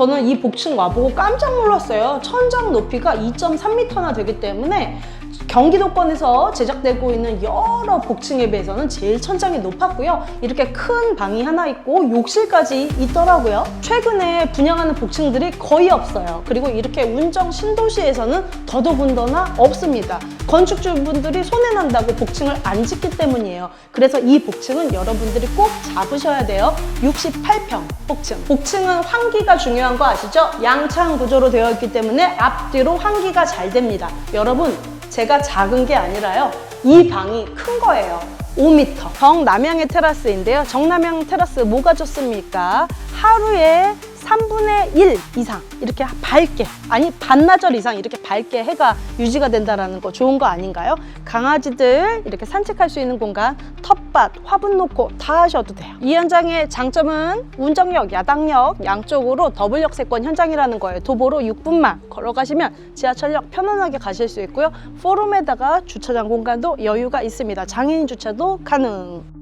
저는 이 복층 와보고 깜짝 놀랐어요. 천장 높이가 2.3m나 되기 때문에 경기도권에서 제작되고 있는 여러 복층에 비해서는 제일 천장이 높았고요. 이렇게 큰 방이 하나 있고 욕실까지 있더라고요. 최근에 분양하는 복층들이 거의 없어요. 그리고 이렇게 운정 신도시에서는 더더군다나 없습니다. 건축주분들이 손해 난다고 복층을 안 짓기 때문이에요. 그래서 이 복층은 여러분들이 꼭 잡으셔야 돼요. 68평 복층. 복층은 환기가 중요한 거 아시죠? 양창 구조로 되어 있기 때문에 앞뒤로 환기가 잘 됩니다. 여러분, 제가 작은 게 아니라요. 이 방이 큰 거예요. 5m. 정남향의 테라스인데요. 정남향 테라스 뭐가 좋습니까? 하루에 3분의 1 이상 이렇게 밝게 아니 반나절 이상 이렇게 밝게 해가 유지가 된다라는 거 좋은 거 아닌가요? 강아지들 이렇게 산책할 수 있는 공간 텃밭 화분 놓고 다 하셔도 돼요. 이 현장의 장점은 운정역, 야당역 양쪽으로 더블 역 세권 현장이라는 거예요. 도보로 6분만 걸어가시면 지하철역 편안하게 가실 수 있고요. 포럼에다가 주차장 공간도 여유가 있습니다. 장애인 주차도 가능.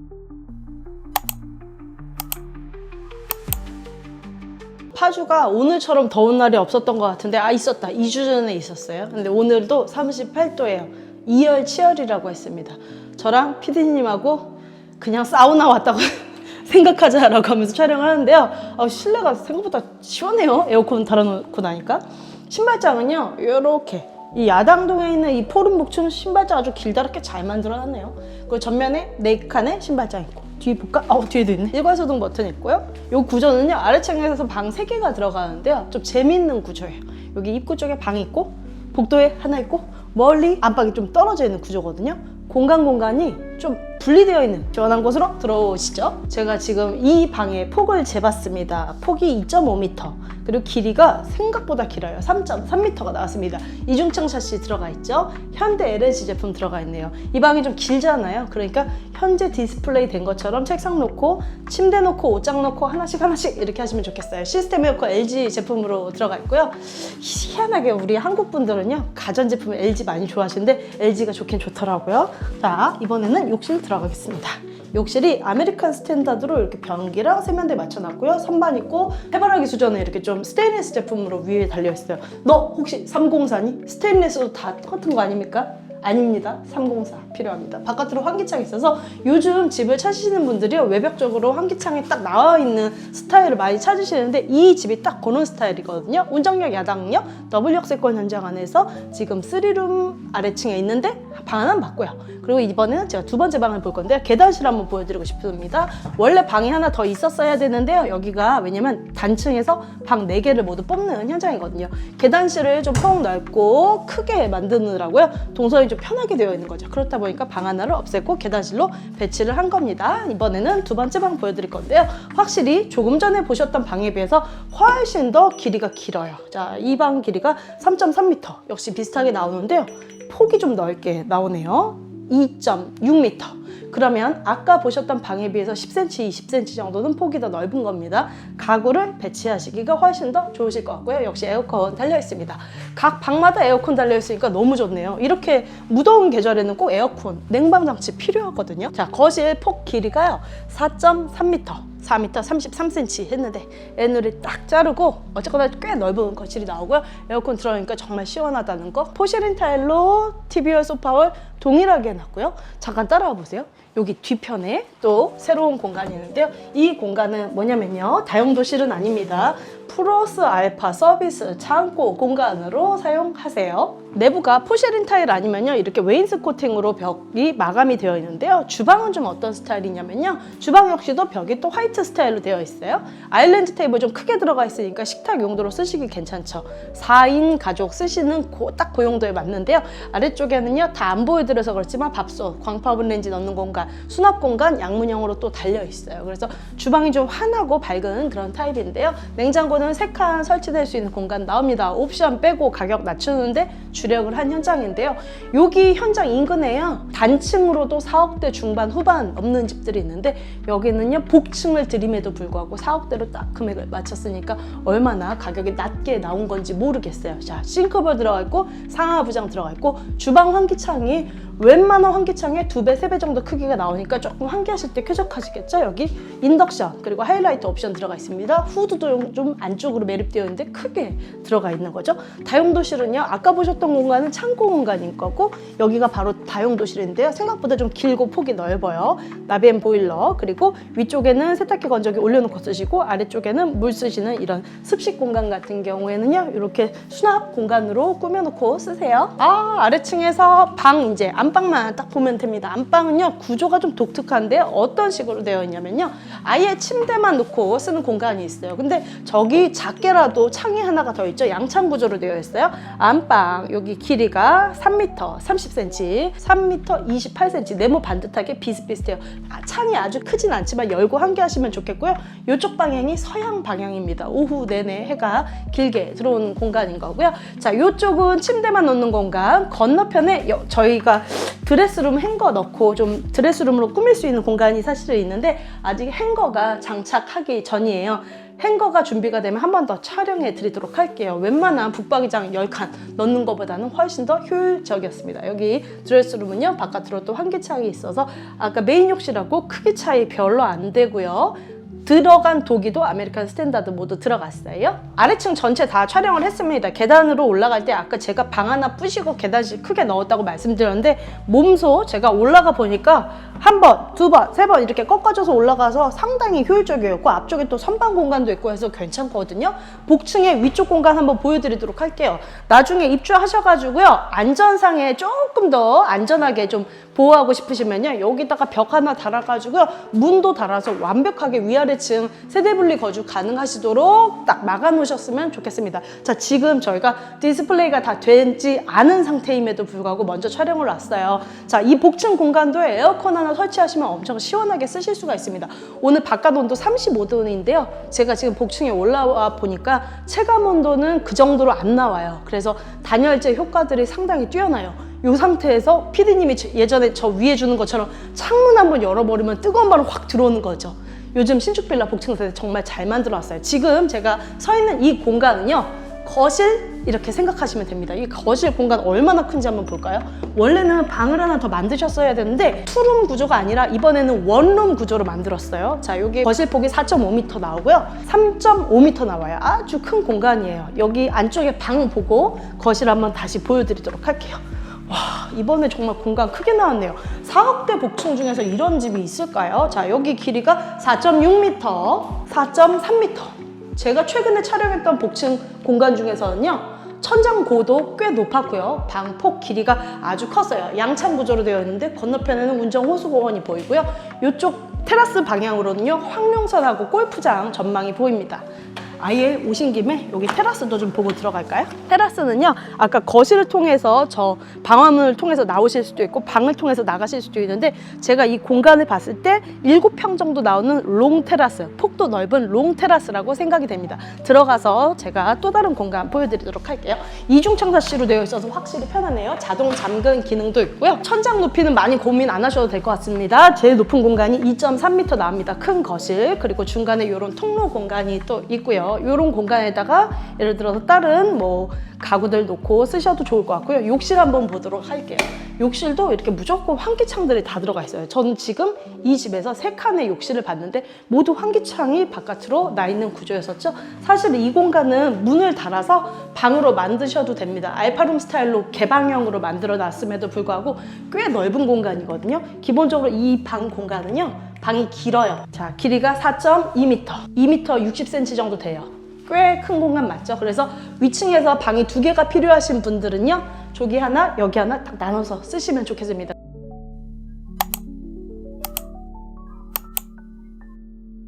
파주가 오늘처럼 더운 날이 없었던 것 같은데 아 있었다. 2주 전에 있었어요. 근데 오늘도 38도예요. 이열치열이라고 했습니다. 저랑 피디님하고 그냥 사우나 왔다고 생각하자라고 하면서 촬영을 하는데요. 아, 실내가 생각보다 시원해요. 에어컨 달아놓고 나니까. 신발장은요 이렇게. 이 야당동에 있는 이 포름 복층 신발장 아주 길다랗게 잘 만들어놨네요. 그리고 전면에 네 칸의 신발장 있고 뒤에 볼까? 어 뒤에도 있네. 일괄소등 버튼 있고요. 이 구조는요 아래층에서 방 세개가 들어가는데요. 좀 재밌는 구조예요. 여기 입구 쪽에 방이 있고 복도에 하나 있고 멀리 안방이 좀 떨어져 있는 구조거든요. 공간 공간이 좀 분리되어 있는 시원한 곳으로 들어오시죠. 제가 지금 이 방의 폭을 재봤습니다. 폭이 2.5m 그리고 길이가 생각보다 길어요. 3.3m가 나왔습니다. 이중창 샷이 들어가 있죠? 현대 LG 제품 들어가 있네요. 이 방이 좀 길잖아요. 그러니까 현재 디스플레이 된 것처럼 책상 놓고 침대 놓고 옷장 놓고 하나씩 하나씩 이렇게 하시면 좋겠어요. 시스템 에어컨 LG 제품으로 들어가 있고요. 희한하게 우리 한국 분들은요 가전제품 LG 많이 좋아하시는데 LG가 좋긴 좋더라고요. 자 이번에는 욕실 들어가겠습니다 욕실이 아메리칸 스탠다드로 이렇게 변기랑 세면대 맞춰놨고요. 선반 있고 해바라기 수전에 이렇게 좀 스테인리스 제품으로 위에 달려있어요. 너 혹시 304니? 스테인리스도 다 똑같은 거 아닙니까? 아닙니다. 304 필요합니다. 바깥으로 환기창이 있어서 요즘 집을 찾으시는 분들이요 외벽적으로 환기창이 딱 나와 있는 스타일을 많이 찾으시는데 이 집이 딱 그런 스타일이거든요. 운정역, 야당역, 더블 역세권 현장 안에서 지금 3룸 아래층에 있는데 방 하나는 맞고요. 그리고 이번에는 제가 두 번째 방을 볼 건데요. 계단실 한번 보여드리고 싶습니다. 원래 방이 하나 더 있었어야 되는데요. 여기가 왜냐면 단층에서 방 4개를 모두 뽑는 현장이거든요. 계단실을 좀 폭 넓고 크게 만드느라고요. 동선이 좀 편하게 되어 있는 거죠. 그렇다 보니까 방 하나를 없앴고 계단실로 배치를 한 겁니다. 이번에는 두 번째 방 보여드릴 건데요. 확실히 조금 전에 보셨던 방에 비해서 훨씬 더 길이가 길어요. 자, 이 방 길이가 3.3m. 역시 비슷하게 나오는데요. 폭이 좀 넓게 나오네요. 2.6m. 그러면 아까 보셨던 방에 비해서 10cm, 20cm 정도는 폭이 더 넓은 겁니다. 가구를 배치하시기가 훨씬 더 좋으실 것 같고요. 역시 에어컨 달려 있습니다. 각 방마다 에어컨 달려 있으니까 너무 좋네요. 이렇게 무더운 계절에는 꼭 에어컨, 냉방 장치 필요하거든요. 자, 거실 폭 길이가요. 4.3m. 4m 33cm 했는데 애누리 딱 자르고 어쨌거나 꽤 넓은 거실이 나오고요. 에어컨 들어가니까 정말 시원하다는 거. 포시린 타일로 TV와 소파를 동일하게 해놨고요. 잠깐 따라와 보세요 여기 뒤편에 또 새로운 공간이 있는데요. 이 공간은 뭐냐면요. 다용도실은 아닙니다. 플러스 알파 서비스 창고 공간으로 사용하세요. 내부가 포시린 타일 아니면요. 이렇게 웨인스 코팅으로 벽이 마감이 되어 있는데요. 주방은 좀 어떤 스타일이냐면요. 주방 역시도 벽이 또 화이트 스타일로 되어 있어요. 아일랜드 테이블 좀 크게 들어가 있으니까 식탁 용도로 쓰시기 괜찮죠. 4인 가족 쓰시는 고, 딱그 용도에 맞는데요. 아래쪽에는요. 다 안 보여드려서 그렇지만 밥솥 광파오븐 렌지 넣는 공간 수납 공간 양문형으로 또 달려 있어요 그래서 주방이 좀 환하고 밝은 그런 타입인데요 냉장고는 3칸 설치될 수 있는 공간 나옵니다 옵션 빼고 가격 낮추는데 주력을 한 현장인데요. 여기 현장 인근에요. 단층으로도 4억대 중반 후반 넘는 집들이 있는데 여기는요 복층을 들임에도 불구하고 4억대로 딱 금액을 맞췄으니까 얼마나 가격이 낮게 나온 건지 모르겠어요. 자 싱크볼 들어가 있고 상하 부장 들어가 있고 주방 환기창이 웬만한 환기창의 두 배, 세 배 정도 크기가 나오니까 조금 환기하실 때 쾌적하시겠죠? 여기 인덕션 그리고 하이라이트 옵션 들어가 있습니다. 후드도 좀 안쪽으로 매립되어 있는데 크게 들어가 있는 거죠. 다용도실은요. 아까 보셨던 공간은 창고 공간인 거고 여기가 바로 다용도실인데요. 생각보다 좀 길고 폭이 넓어요. 나비엔 보일러 그리고 위쪽에는 세탁기 건조기 올려놓고 쓰시고 아래쪽에는 물 쓰시는 이런 습식 공간 같은 경우에는요. 이렇게 수납 공간으로 꾸며놓고 쓰세요. 아 아래층에서 방 이제 안 방만 딱 보면 됩니다. 안방은요 구조가 좀 독특한데 어떤 식으로 되어 있냐면요. 아예 침대만 놓고 쓰는 공간이 있어요. 근데 저기 작게라도 창이 하나가 더 있죠. 양창 구조로 되어 있어요. 안방 여기 길이가 3m 30cm, 3m 28cm 네모 반듯하게 비슷비슷해요. 아, 창이 아주 크진 않지만 열고 환기하시면 좋겠고요. 이쪽 방향이 서양 방향입니다. 오후 내내 해가 길게 들어오는 공간인 거고요. 자, 이쪽은 침대만 놓는 공간. 건너편에 여- 저희가 드레스룸 행거 넣고 좀 드레스룸으로 꾸밀 수 있는 공간이 사실은 있는데 아직 행거가 장착하기 전이에요. 행거가 준비가 되면 한 번 더 촬영해 드리도록 할게요. 웬만한 북박이장 10칸 넣는 것보다는 훨씬 더 효율적이었습니다. 여기 드레스룸은요, 바깥으로 또 환기창이 있어서 아까 메인 욕실하고 크기 차이 별로 안 되고요. 들어간 도기도 아메리칸 스탠다드 모두 들어갔어요. 아래층 전체 다 촬영을 했습니다. 계단으로 올라갈 때 아까 제가 방 하나 부시고 계단실 크게 넣었다고 말씀드렸는데 몸소 제가 올라가 보니까 한 번, 두 번, 세 번 이렇게 꺾어져서 올라가서 상당히 효율적이었고 앞쪽에 또 선반 공간도 있고 해서 괜찮거든요. 복층의 위쪽 공간 한번 보여드리도록 할게요. 나중에 입주하셔가지고요. 안전상에 조금 더 안전하게 좀 보호하고 싶으시면요. 여기다가 벽 하나 달아가지고요. 문도 달아서 완벽하게 위 아래층 세대분리 거주 가능하시도록 딱 막아 놓으셨으면 좋겠습니다. 자, 지금 저희가 디스플레이가 다 되지 않은 상태임에도 불구하고 먼저 촬영을 왔어요. 자, 이 복층 공간도 에어컨 하나 설치하시면 엄청 시원하게 쓰실 수가 있습니다. 오늘 바깥 온도 35도인데요. 제가 지금 복층에 올라와 보니까 체감 온도는 그 정도로 안 나와요. 그래서 단열재 효과들이 상당히 뛰어나요. 이 상태에서 피디님이 예전에 저 위에 주는 것처럼 창문 한번 열어버리면 뜨거운 바람 확 들어오는 거죠. 요즘 신축 빌라 복층 세대 정말 잘 만들어 놨어요. 지금 제가 서 있는 이 공간은요. 거실 이렇게 생각하시면 됩니다. 이 거실 공간 얼마나 큰지 한번 볼까요? 원래는 방을 하나 더 만드셨어야 되는데 투룸 구조가 아니라 이번에는 원룸 구조로 만들었어요. 자, 여기 거실 폭이 4.5m 나오고요. 3.5m 나와요. 아주 큰 공간이에요. 여기 안쪽에 방 보고 거실 한번 다시 보여드리도록 할게요. 와 이번에 정말 공간 크게 나왔네요. 4억대 복층 중에서 이런 집이 있을까요? 자 여기 길이가 4.6m 4.3m 제가 최근에 촬영했던 복층 공간 중에서는요 천장 고도 꽤 높았고요. 방폭 길이가 아주 컸어요. 양창 구조로 되어 있는데 건너편에는 운정 호수공원이 보이고요. 이쪽 테라스 방향으로는요 황룡산하고 골프장 전망이 보입니다 아예 오신 김에 여기 테라스도 좀 보고 들어갈까요? 테라스는요, 아까 거실을 통해서 저 방화문을 통해서 나오실 수도 있고 방을 통해서 나가실 수도 있는데 제가 이 공간을 봤을 때 7평 정도 나오는 롱 테라스, 폭도 넓은 롱 테라스라고 생각이 됩니다. 들어가서 제가 또 다른 공간 보여드리도록 할게요. 이중청사시로 되어 있어서 확실히 편하네요. 자동 잠금 기능도 있고요. 천장 높이는 많이 고민 안 하셔도 될 것 같습니다. 제일 높은 공간이 2.3m 나옵니다. 큰 거실, 그리고 중간에 이런 통로 공간이 또 있고요. 이런 공간에다가 예를 들어서 다른 뭐 가구들 놓고 쓰셔도 좋을 것 같고요. 욕실 한번 보도록 할게요. 욕실도 이렇게 무조건 환기창들이 다 들어가 있어요. 저는 지금 이 집에서 세 칸의 욕실을 봤는데 모두 환기창이 바깥으로 나 있는 구조였었죠. 사실 이 공간은 문을 달아서 방으로 만드셔도 됩니다. 알파룸 스타일로 개방형으로 만들어 놨음에도 불구하고 꽤 넓은 공간이거든요. 기본적으로 이 방 공간은요. 방이 길어요. 자, 길이가 4.2m, 2m 60cm 정도 돼요. 꽤 큰 공간 맞죠? 그래서 위층에서 방이 두 개가 필요하신 분들은요, 저기 하나, 여기 하나 딱 나눠서 쓰시면 좋겠습니다.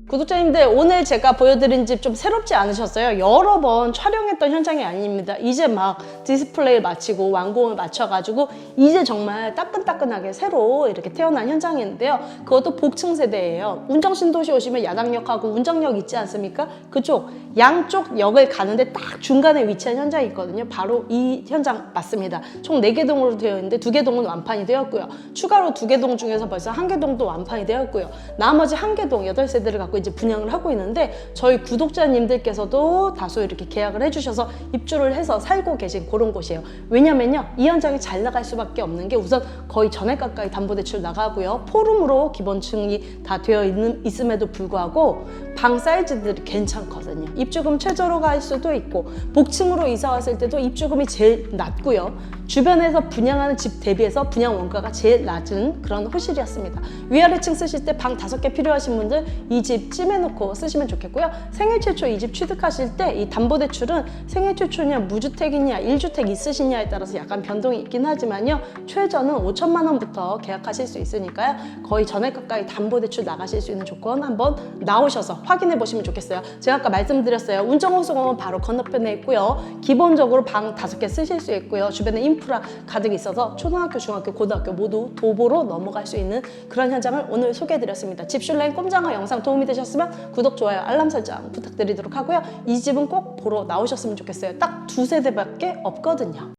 구독자님들 오늘 제가 보여드린 집 좀 새롭지 않으셨어요? 여러 번 촬영했던 현장이 아닙니다. 이제 막 디스플레이를 마치고 완공을 마쳐가지고 이제 정말 따끈따끈하게 새로 이렇게 태어난 현장인데요. 그것도 복층 세대예요. 운정 신도시 오시면 야당역하고 운정역 있지 않습니까? 그쪽 양쪽 역을 가는데 딱 중간에 위치한 현장이 있거든요. 바로 이 현장 맞습니다. 총 4개 동으로 되어 있는데 2개 동은 완판이 되었고요. 추가로 2개 동 중에서 벌써 1개 동도 완판이 되었고요. 나머지 1개 동 8세대를 갖고 이제 분양을 하고 있는데 저희 구독자님들께서도 다소 이렇게 계약을 해주셔서 입주를 해서 살고 계신 그런 곳이에요. 왜냐면요 이 현장이 잘 나갈 수밖에 없는 게 우선 거의 전액 가까이 담보대출 나가고요 포룸으로 기본층이 다 되어 있는 있음에도 불구하고 방 사이즈들이 괜찮거든요. 입주금 최저로 갈 수도 있고 복층으로 이사 왔을 때도 입주금이 제일 낮고요. 주변에서 분양하는 집 대비해서 분양 원가가 제일 낮은 그런 호실이었습니다. 위아래층 쓰실 때 방 다섯 개 필요하신 분들 이 집 찜해놓고 쓰시면 좋겠고요. 생애 최초 이 집 취득하실 때 이 담보대출은 생애 최초냐 무주택이냐 1주택 있으시냐에 따라서 약간 변동이 있긴 하지만요. 최저는 5천만 원부터 계약하실 수 있으니까요. 거의 전액 가까이 담보대출 나가실 수 있는 조건 한번 나오셔서 확인해 보시면 좋겠어요. 제가 아까 말씀드렸어요. 운정호수공원 바로 건너편에 있고요. 기본적으로 방 다섯 개 쓰실 수 있고요. 주변에 인프라 가득 있어서 초등학교, 중학교, 고등학교 모두 도보로 넘어갈 수 있는 그런 현장을 오늘 소개해 드렸습니다. 집슐랭 꼼장어 영상 도움이 되 셨으면 구독, 좋아요, 알람 설정 부탁드리도록 하고요. 이 집은 꼭 보러 나오셨으면 좋겠어요. 딱 두 세대밖에 없거든요.